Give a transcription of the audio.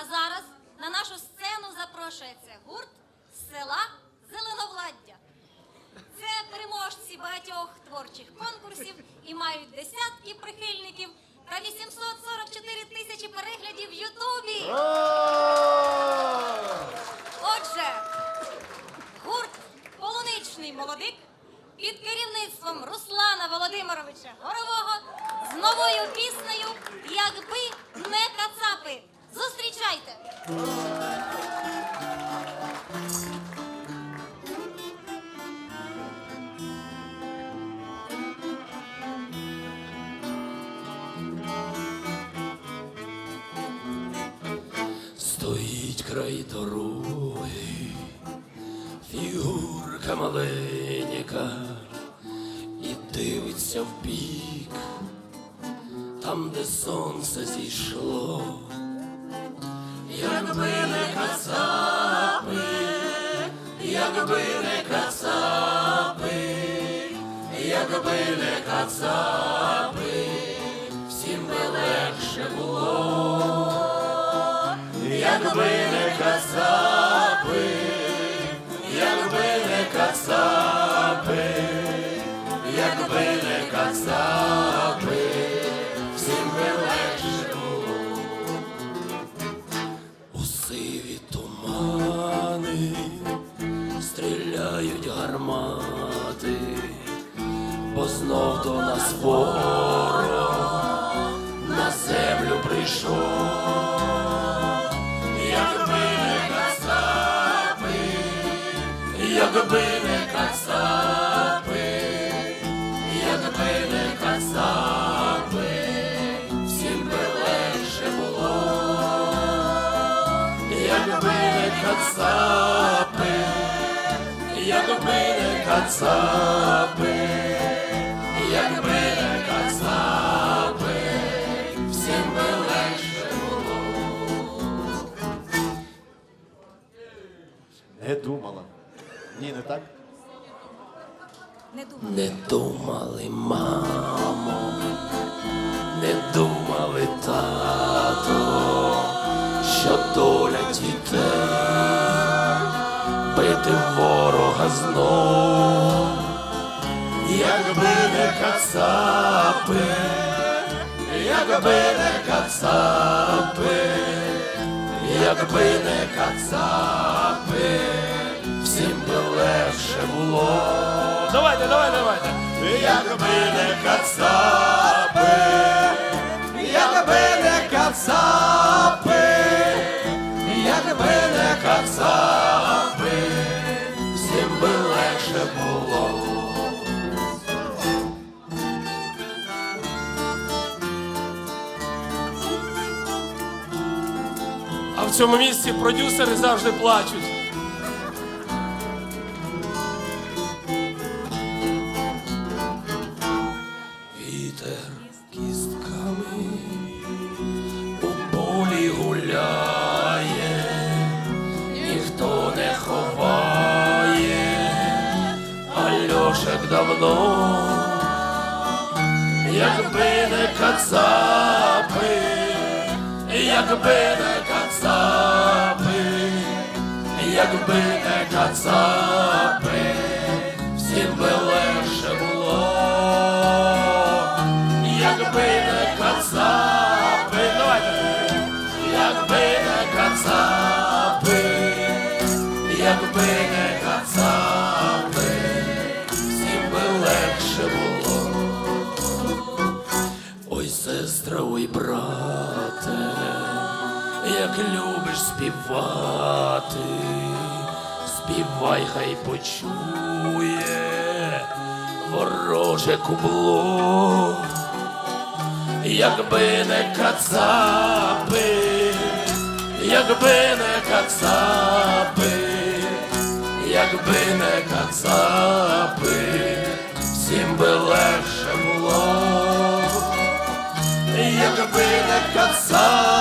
А зараз на нашу сцену запрошується гурт села Зеленовладдя. Це переможці багатьох творчих конкурсів і мають десятки прихильників та 844 тисячі переглядів в Ютубі. Отже, гурт Полуничний молодик під керівництвом Руслана Володимировича Горового з новою піснею Якби! Стоїть край дороги, фігурка маленька, і дивиться в бік, там, де сонце зійшло, якби не кацапи, якби не кацапи, якби не кацапи, всім би легше було. Якби не кацапи, якби не кацапи, якби не кацапи, гармати, бо знов до нас ворог на землю прийшов. Якби не кацапи, якби не якби не кацапи, якби не кацапи, всім би легше було. Не думала. Ні, не так? Не думали, мамо, бити ворога знов, якби не кацапи, якби не кацапи, якби не кацапи, всім би легше було. Давайте, давайте, давайте. Якби не кацапи, якби не кацапи, якби не кацапи, в цьому місці продюсери завжди плачуть. Вітер кістками у полі гуляє, ніхто не ховає, а давно, якби не кацапи, якби не кацапи, якби не кацапи, всім би легше було, якби не кацапи, якби не кацапи, якби не Ой, сестра, ой, брате, як любиш співати, співай, хай почує вороже кубло, якби не кацапи, якби не кацапи, якби не кацапи, всім би легше було якби не кацапи,